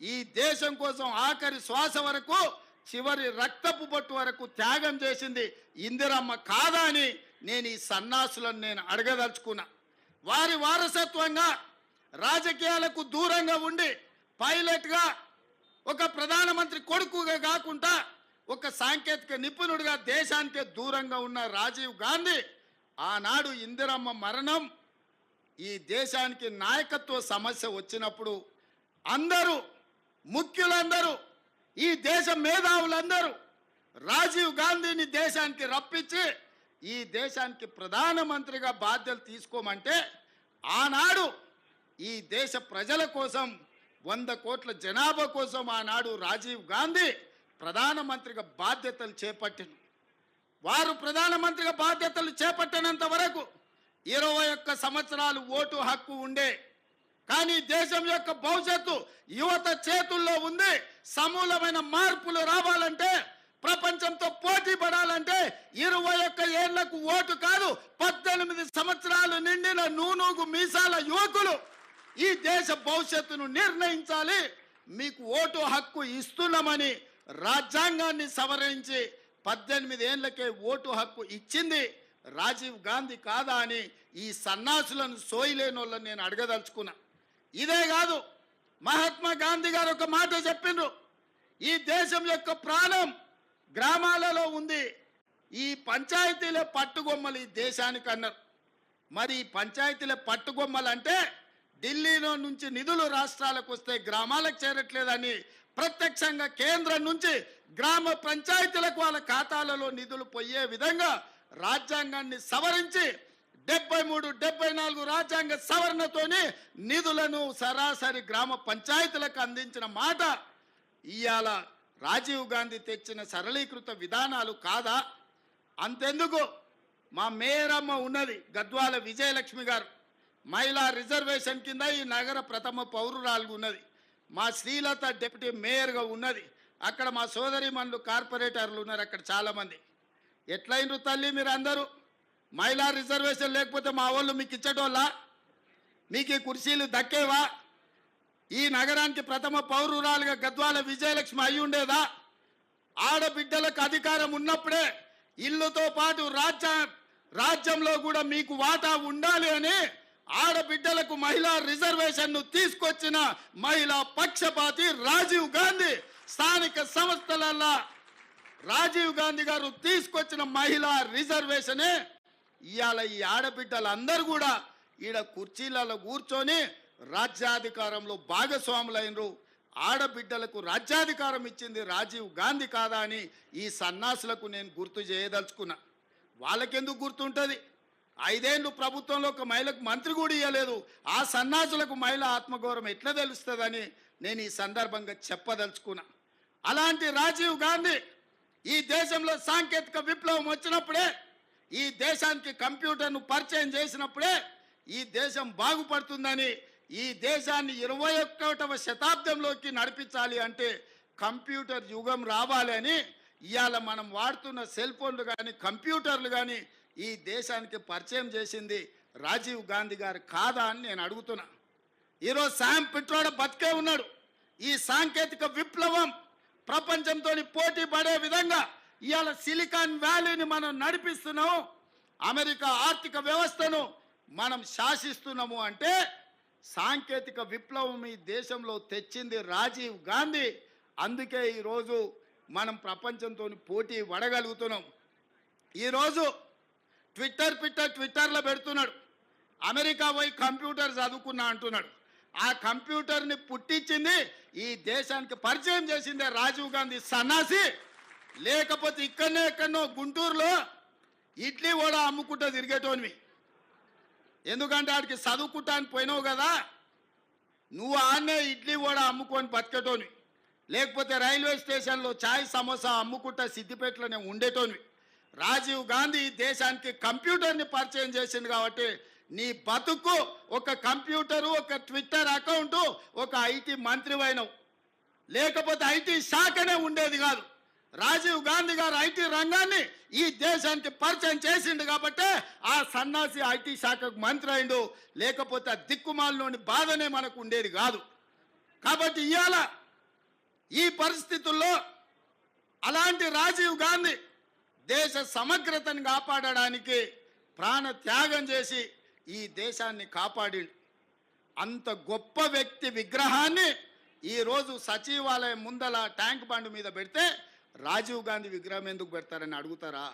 ఈ దేశం కోసం ఆఖరి శ్వాస వరకు చివరి రక్తపు బొట్టు వరకు త్యాగం చేసింది ఇందిరమ్మ కాదా అని నేను ఈ సన్నాసులను నేను అడగదలుచుకున్నా. వారి వారసత్వంగా రాజకీయాలకు దూరంగా ఉండి పైలట్గా ఒక ప్రధానమంత్రి కొడుకుగా కాకుండా ఒక సాంకేతిక నిపుణుడిగా దేశానికే దూరంగా ఉన్న రాజీవ్ గాంధీ ఆనాడు ఇందిరమ్మ మరణం ఈ దేశానికి నాయకత్వ సమస్య వచ్చినప్పుడు అందరూ ముఖ్యులందరూ ఈ దేశ మేధావులందరూ రాజీవ్ గాంధీని దేశానికి రప్పించి ఈ దేశానికి ప్రధానమంత్రిగా బాధ్యతలు తీసుకోమంటే ఆనాడు ఈ దేశ ప్రజల కోసం వంద కోట్ల జనాభా కోసం ఆనాడు రాజీవ్ గాంధీ ప్రధానమంత్రిగా బాధ్యతలు చేపట్టిన. వారు ప్రధానమంత్రిగా బాధ్యతలు చేపట్టినంత వరకు ఇరవై ఒక్క సంవత్సరాలు ఓటు హక్కు ఉండే కానీ దేశం యొక్క భవిష్యత్తు యువత చేతుల్లో ఉంది. సమూలమైన మార్పులు రావాలంటే ప్రపంచంతో పోటీ పడాలంటే ఇరవై ఒక్క ఏళ్ళకు ఓటు కాదు పద్దెనిమిది సంవత్సరాలు నిండిన నూనూగు మీసాల యువకులు ఈ దేశ భవిష్యత్తును నిర్ణయించాలి. మీకు ఓటు హక్కు ఇస్తున్నామని రాజ్యాంగాన్ని సవరించి పద్దెనిమిది ఏళ్ళకే ఓటు హక్కు ఇచ్చింది రాజీవ్ గాంధీ కాదా అని ఈ సన్నాసులను సోయిలేని వాళ్ళని నేను అడగదలుచుకున్నా. ఇదే కాదు మహాత్మా గాంధీ గారు ఒక మాట చెప్పిండ్రు. ఈ దేశం యొక్క ప్రాణం గ్రామాలలో ఉంది. ఈ పంచాయతీల పట్టుగొమ్మలు ఈ దేశానికి అన్నారు. మరి ఈ పంచాయతీల పట్టుగొమ్మలు అంటే ఢిల్లీలో నుంచి నిధులు రాష్ట్రాలకు వస్తే గ్రామాలకు చేరట్లేదని ప్రత్యక్షంగా కేంద్రం నుంచి గ్రామ పంచాయతీలకు వాళ్ళ ఖాతాలలో నిధులు పోయే విధంగా రాజ్యాంగాన్ని సవరించి డెబ్బై మూడు డెబ్బై నాలుగు రాజ్యాంగ సవరణతోనే నిధులను సరాసరి గ్రామ పంచాయతీలకు అందించిన మాట ఇవాళ రాజీవ్ గాంధీ తెచ్చిన సరళీకృత విధానాలు కాదా? అంతెందుకు? మా మేయరమ్మ ఉన్నది గద్వాల విజయలక్ష్మి గారు. మహిళా రిజర్వేషన్ కింద ఈ నగర ప్రథమ పౌరురాలు ఉన్నది. మా శ్రీలత డిప్యూటీ మేయర్గా ఉన్నది. అక్కడ మా సోదరి మనులు కార్పొరేటర్లు ఉన్నారు అక్కడ చాలామంది. ఎట్లయినరు తల్లి మీరు అందరూ మహిళా రిజర్వేషన్ లేకపోతే మా వాళ్ళు మీకు ఇచ్చటోళ్ళ? మీకు ఈ కుర్చీలు దక్కేవా? ఈ నగరానికి ప్రథమ పౌరురాలుగా గద్వాల విజయలక్ష్మి అయి ఉండేదా? ఆడబిడ్డలకు అధికారం ఉన్నప్పుడే ఇల్లుతో పాటు రాజ్య రాజ్యంలో కూడా మీకు వాటా ఉండాలి అని ఆడబిడ్డలకు మహిళా రిజర్వేషన్ను తీసుకొచ్చిన మహిళా పక్షపాతి రాజీవ్ గాంధీ స్థానిక సంస్థలల్లో రాజీవ్ గాంధీ గారు తీసుకొచ్చిన మహిళా రిజర్వేషనే ఇవాళ ఈ ఆడబిడ్డలందరూ కూడా ఈడ కుర్చీలలో కూర్చొని రాజ్యాధికారంలో భాగస్వాములైనరు. ఆడబిడ్డలకు రాజ్యాధికారం ఇచ్చింది రాజీవ్ గాంధీ కాదా అని ఈ సన్నాసులకు నేను గుర్తు చేయదలుచుకున్నా. వాళ్ళకెందుకు గుర్తుంటుంది? ఐదేళ్ళు ప్రభుత్వంలో ఒక మహిళకు మంత్రి కూడా ఇవ్వలేదు ఆ సన్నాసులకు మహిళ ఆత్మగౌరవం ఎట్లా తెలుస్తుందని నేను ఈ సందర్భంగా చెప్పదలుచుకున్నా. అలాంటి రాజీవ్ గాంధీ ఈ దేశంలో సాంకేతిక విప్లవం వచ్చినప్పుడే ఈ దేశానికి కంప్యూటర్ను పరిచయం చేసినప్పుడే ఈ దేశం బాగుపడుతుందని ఈ దేశాన్ని ఇరవై ఒక్కటవ శతాబ్దంలోకి నడిపించాలి అంటే కంప్యూటర్ యుగం రావాలి అని ఇవాళ మనం వాడుతున్న సెల్ ఫోన్లు కానీ కంప్యూటర్లు కానీ ఈ దేశానికి పరిచయం చేసింది రాజీవ్ గాంధీ గారు కాదా అని నేను అడుగుతున్నా. ఈరోజు శామ్ పిట్రోడ బతికే ఉన్నాడు. ఈ సాంకేతిక విప్లవం ప్రపంచంతో పోటీ పడే విధంగా ఇవాళ సిలికాన్ వ్యాలీని మనం నడిపిస్తున్నాం. అమెరికా ఆర్థిక వ్యవస్థను మనం శాసిస్తున్నాము అంటే సాంకేతిక విప్లవం ఈ దేశంలో తెచ్చింది రాజీవ్ గాంధీ. అందుకే ఈరోజు మనం ప్రపంచంతో పోటీ పడగలుగుతున్నాం. ఈరోజు ట్విట్టర్ ట్విట్టర్ ట్విట్టర్లో పెడుతున్నాడు. అమెరికా పోయి కంప్యూటర్ చదువుకున్నా అంటున్నాడు. ఆ కంప్యూటర్ని పుట్టించింది ఈ దేశానికి పరిచయం చేసిందే రాజీవ్ గాంధీ సన్నాసి. లేకపోతే ఇక్కడనే ఎక్కడనో గుంటూరులో ఇడ్లీ కూడా అమ్ముకుంటా తిరిగేటోనివి. ఎందుకంటే ఆడికి చదువుకుంటానికి పోయినావు కదా నువ్వు ఆన్నే ఇడ్లీ కూడా అమ్ముకొని బతికేటోని లేకపోతే రైల్వే స్టేషన్లో చాయ్ సమోసా అమ్ముకుంటా సిద్దిపేటలోనే ఉండేటోనివి. రాజీవ్ గాంధీ ఈ దేశానికి కంప్యూటర్ని పరిచయం చేసింది కాబట్టి నీ బతుకు ఒక కంప్యూటరు ఒక ట్విట్టర్ అకౌంటు ఒక ఐటీ మంత్రివైనవు. లేకపోతే ఐటీ శాఖనే ఉండేది కాదు. రాజీవ్ గాంధీ గారు ఐటీ రంగాన్ని ఈ దేశానికి పరిచయం చేసిండు కాబట్టి ఆ సన్నాసి ఐటీ శాఖకు మంత్రి అయిండు. లేకపోతే ఆ దిక్కుమాలలోని బాధనే మనకు ఉండేది కాదు. కాబట్టి ఇవాళ ఈ పరిస్థితుల్లో అలాంటి రాజీవ్ గాంధీ దేశ సమగ్రతను కాపాడడానికి ప్రాణ త్యాగం చేసి ఈ దేశాన్ని కాపాడి అంత గొప్ప వ్యక్తి విగ్రహాన్ని ఈరోజు సచివాలయం ముందల ట్యాంక్ బండ్ మీద పెడితే రాజీవ్ గాంధీ విగ్రహం ఎందుకు పెడతారని అడుగుతారా?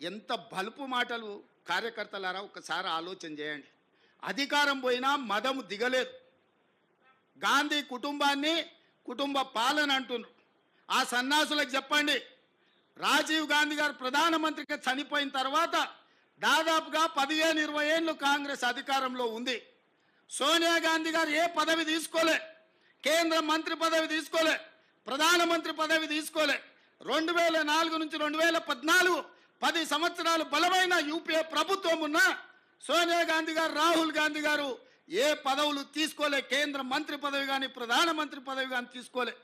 ఎంత బలుపు మాటలు కార్యకర్తలారా ఒకసారి ఆలోచన చేయండి. అధికారం పోయినా మదము దిగలేదు. గాంధీ కుటుంబాన్ని కుటుంబ పాలన అంటున్నారు. ఆ సన్నాసులకు చెప్పండి. రాజీవ్ గాంధీ గారు ప్రధానమంత్రిగా చనిపోయిన తర్వాత దాదాపుగా పదిహేను ఇరవై ఏళ్ళు కాంగ్రెస్ అధికారంలో ఉంది. సోనియా గాంధీ గారు ఏ పదవి తీసుకోలే. కేంద్ర మంత్రి పదవి తీసుకోలే. ప్రధానమంత్రి పదవి తీసుకోలే. రెండు వేల నాలుగు నుంచి రెండు వేల పద్నాలుగు పది సంవత్సరాలు బలమైన యూపీఏ ప్రభుత్వం ఉన్న సోనియా గాంధీ గారు రాహుల్ గాంధీ గారు ఏ పదవులు తీసుకోలే కేంద్ర మంత్రి పదవి కానీ ప్రధానమంత్రి పదవి కానీ తీసుకోలే.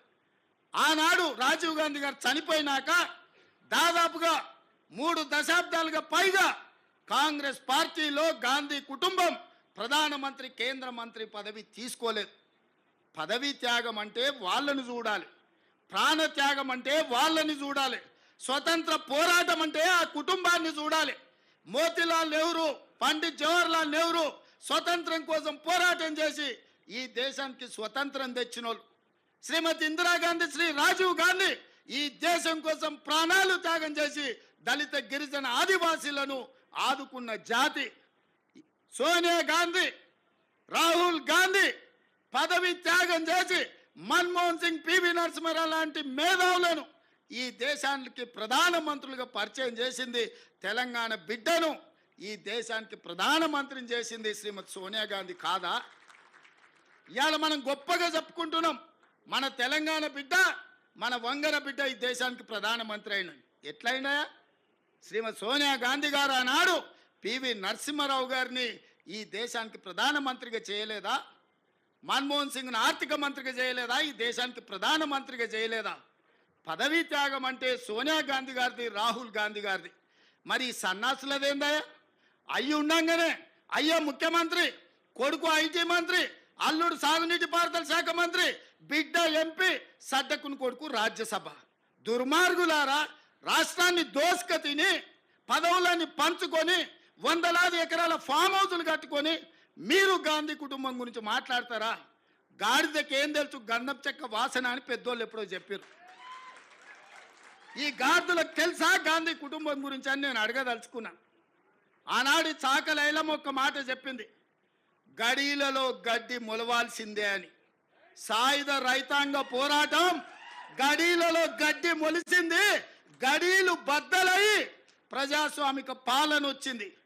ఆనాడు రాజీవ్ గాంధీ గారు చనిపోయినాక దాదాపుగా మూడు దశాబ్దాలుగా పైగా కాంగ్రెస్ పార్టీలో గాంధీ కుటుంబం ప్రధానమంత్రి కేంద్ర మంత్రి పదవి తీసుకోలేదు. పదవీ త్యాగం అంటే వాళ్ళను చూడాలి. ప్రాణత్యాగం అంటే వాళ్ళని చూడాలి. స్వతంత్ర పోరాటం అంటే ఆ కుటుంబాన్ని చూడాలి. మోతిలాల్ నెహ్రూ పండిత్ జవహర్లాల్ నెహ్రూ స్వతంత్రం కోసం పోరాటం చేసి ఈ దేశానికి స్వతంత్రం తెచ్చిన వాళ్ళు శ్రీమతి ఇందిరాగాంధీ శ్రీ రాజీవ్ గాంధీ ఈ దేశం కోసం ప్రాణాలు త్యాగం చేసి దళిత గిరిజన ఆదివాసీలను ఆదుకున్న జాతి. సోనియా గాంధీ రాహుల్ గాంధీ పదవి త్యాగం చేసి మన్మోహన్ సింగ్ పివి నరసింహారావు లాంటి మేధావులను ఈ దేశానికి ప్రధానమంత్రులుగా పరిచయం చేసింది తెలంగాణ బిడ్డను. ఈ దేశానికి ప్రధానమంత్రిని చేసింది శ్రీమతి సోనియా గాంధీ కాదా? ఇవాళ మనం గొప్పగా చెప్పుకుంటున్నాం మన తెలంగాణ బిడ్డ మన వంగర బిడ్డ ఈ దేశానికి ప్రధానమంత్రి అయిన ఎట్లయినా శ్రీమతి సోనియా గాంధీ గారు ఆనాడు పివి నరసింహారావు గారిని ఈ దేశానికి ప్రధానమంత్రిగా చేయలేదా? మన్మోహన్ సింగ్ను ఆర్థిక మంత్రిగా చేయలేదా? ఈ దేశానికి ప్రధానమంత్రిగా చేయలేదా? పదవీ త్యాగం అంటే సోనియా గాంధీ గారిది రాహుల్ గాంధీ గారిది. మరి ఈ అయ్యి ఉండంగానే అయ్యో ముఖ్యమంత్రి కొడుకు ఐటీ మంత్రి అల్లుడు సాగునీటి పారుదల శాఖ మంత్రి బిడ్డ ఎంపీ సడ్డకుని కొడుకు రాజ్యసభ. దుర్మార్గులారా రాష్ట్రాన్ని దోసుక తిని పదవులని పంచుకొని వందలాది ఎకరాల ఫామ్ హౌసులు కట్టుకొని మీరు గాంధీ కుటుంబం గురించి మాట్లాడతారా? గాడిదకి ఏం తెలుసు గంధం చెక్క వాసన అని పెద్దోళ్ళు ఎప్పుడో చెప్పారు ఈ గాడిదలకు తెలుసా గాంధీ కుటుంబం గురించి అని నేను అడగదలుచుకున్నా. ఆనాడు చాకలైలం ఒక మాట చెప్పింది. గడీలలో గడ్డి మొలవాల్సిందే అని. సాయుధ రైతాంగ పోరాటం గడీలలో గడ్డి మొలిసింది. గడీలు బద్దలై ప్రజాస్వామిక పాలన వచ్చింది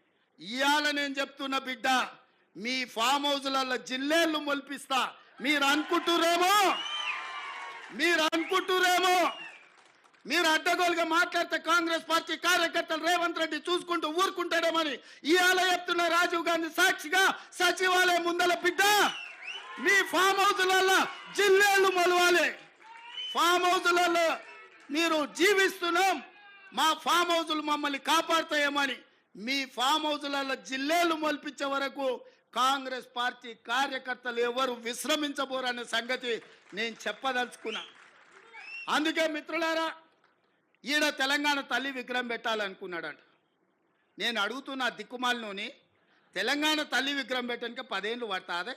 ఇవాళ నేను చెప్తున్న బిడ్డ మీ ఫామ్ హౌస్లలో జిల్లేళ్ళు మొలిపిస్తా. మీరు అనుకుంటురేమో? మీరు అనుకుంటురేమో? మీరు అడ్డగోలుగా మాట్లాడితే కాంగ్రెస్ పార్టీ కార్యకర్తలు రేవంత్ రెడ్డి చూసుకుంటూ ఊరుకుంటాడేమని ఇవాళ చెప్తున్న రాజీవ్ గాంధీ సాక్షిగా సచివాలయం ముందల బిడ్డ. మీ ఫామ్ హౌస్లలో జిల్లేళ్ళు మొలవాలి. ఫామ్ హౌస్లలో మీరు జీవిస్తున్నాం. మా ఫామ్ హౌసులు మమ్మల్ని కాపాడుతాయేమని మీ ఫామ్ హౌజులలో జిల్లేలు మొలిపించే వరకు కాంగ్రెస్ పార్టీ కార్యకర్తలు ఎవరు విశ్రమించబోరనే సంగతి నేను చెప్పదలుచుకున్నా. అందుకే మిత్రులారా ఈడ తెలంగాణ తల్లి విగ్రహం పెట్టాలనుకున్నాడంట. నేను అడుగుతున్న దిక్కుమాలలోని తెలంగాణ తల్లి విగ్రహం పెట్టడానికి పదేళ్ళు పడతాదే?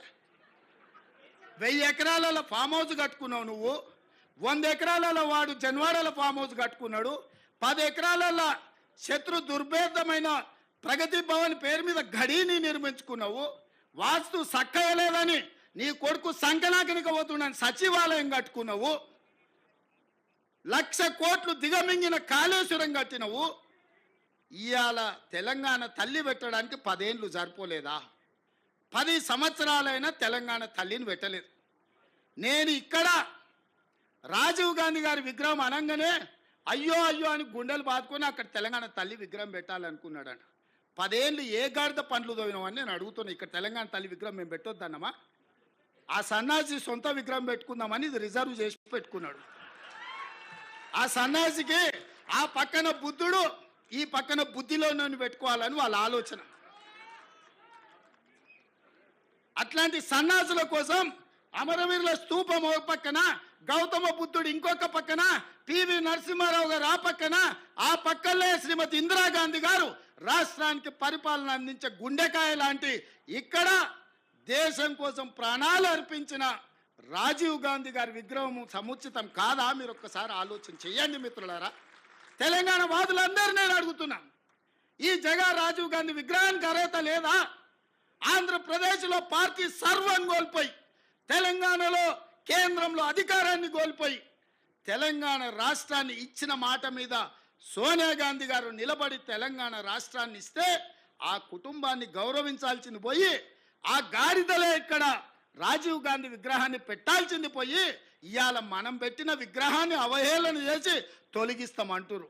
వెయ్యి ఎకరాలలో ఫామ్ హౌస్ కట్టుకున్నావు నువ్వు వంద ఎకరాలలో వాడు జన్వాడల ఫామ్ హౌస్ కట్టుకున్నాడు పది ఎకరాలలో శత్రు దుర్భేదమైన ప్రగతి భవన్ పేరు మీద గడీని నిర్మించుకున్నావు వాస్తు సక్కయలేదని నీ కొడుకు సంకనాకనిక పోతున్నాను సచివాలయం కట్టుకున్నావు. లక్ష కోట్లు దిగమింగిన కాళేశ్వరం కట్టినవు. ఇవాళ తెలంగాణ తల్లి పెట్టడానికి పదేళ్ళు సరిపోలేదా? పది సంవత్సరాలైనా తెలంగాణ తల్లిని పెట్టలేదు. నేను ఇక్కడ రాజీవ్ గాంధీ గారి విగ్రహం అనగానే అయ్యో అయ్యో అని గుండెలు బాదుకొని అక్కడ తెలంగాణ తల్లి విగ్రహం పెట్టాలనుకున్నాడంట. పదేళ్ళు ఏ గాడిద పండ్లు తోవినామని నేను అడుగుతున్నాను ఇక్కడ తెలంగాణ తల్లి విగ్రహం మేము పెట్టొద్దన్నమా? ఆ సన్నాసి సొంత విగ్రహం పెట్టుకుందామని ఇది రిజర్వ్ చేసి పెట్టుకున్నాడు. ఆ సన్నాసికి ఆ పక్కన బుద్ధుడు ఈ పక్కన బుద్ధిలో నన్ను పెట్టుకోవాలని వాళ్ళ ఆలోచన. అట్లాంటి సన్నాసుల కోసం అమరవీరుల స్తూపం ఒక పక్కన గౌతమ బుద్ధుడు ఇంకొక పక్కన పివి నరసింహారావు గారు ఆ పక్కన ఆ పక్కనే శ్రీమతి ఇందిరాగాంధీ గారు రాష్ట్రానికి పరిపాలన అందించే గుండెకాయ లాంటి ఇక్కడ దేశం కోసం ప్రాణాలు అర్పించిన రాజీవ్ గాంధీ గారి విగ్రహం సముచితం కాదా? మీరు ఒక్కసారి ఆలోచన చేయండి మిత్రులారా. తెలంగాణ వాదులందరూ నేను అడుగుతున్నాను ఈ జగా రాజీవ్ గాంధీ విగ్రహానికి అర్హత లేదా? ఆంధ్రప్రదేశ్లో పార్టీ సర్వం కోల్పోయి తెలంగాణలో కేంద్రంలో అధికారాన్ని కోల్పోయి తెలంగాణ రాష్ట్రాన్ని ఇచ్చిన మాట మీద సోనియా గాంధీ గారు నిలబడి తెలంగాణ రాష్ట్రాన్ని ఇస్తే ఆ కుటుంబాన్ని గౌరవించాల్సింది పోయి ఆ గాడిదలే ఇక్కడ రాజీవ్ గాంధీ విగ్రహాన్ని పెట్టాల్సింది పోయి ఇవాళ మనం పెట్టిన విగ్రహాన్ని అవహేళన చేసి తొలగిస్తామంటురు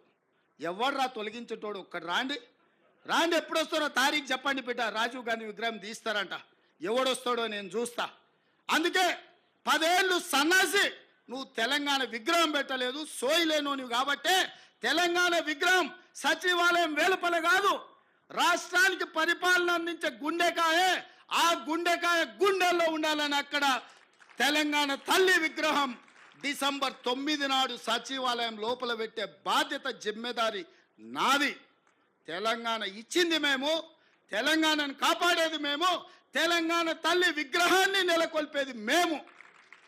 ఎవర్రా తొలగించేటోడు? ఒక్కడు రాండి. రాండి ఎప్పుడు వస్తారో తారీఖు చెప్పండి బిడ్డ. రాజీవ్ గాంధీ విగ్రహం తీస్తారంట. ఎవడొస్తాడో నేను చూస్తా. అందుకే పదేళ్ళు సన్నాసి నువ్వు తెలంగాణ విగ్రహం పెట్టలేదు సోయిలేను లేనోనివి కాబట్టే తెలంగాణ విగ్రహం సచివాలయం వేలుపల కాదు. రాష్ట్రానికి పరిపాలన అందించే గుండెకాయే ఆ గుండెకాయ గుండెల్లో ఉండాలని అక్కడ తెలంగాణ తల్లి విగ్రహం డిసెంబర్ తొమ్మిది నాడు సచివాలయం లోపల పెట్టే బాధ్యత జిమ్మెదారి నాది. తెలంగాణ ఇచ్చింది మేము తెలంగాణను కాపాడేది మేము తెలంగాణ తల్లి విగ్రహాన్ని నెలకొల్పేది మేము.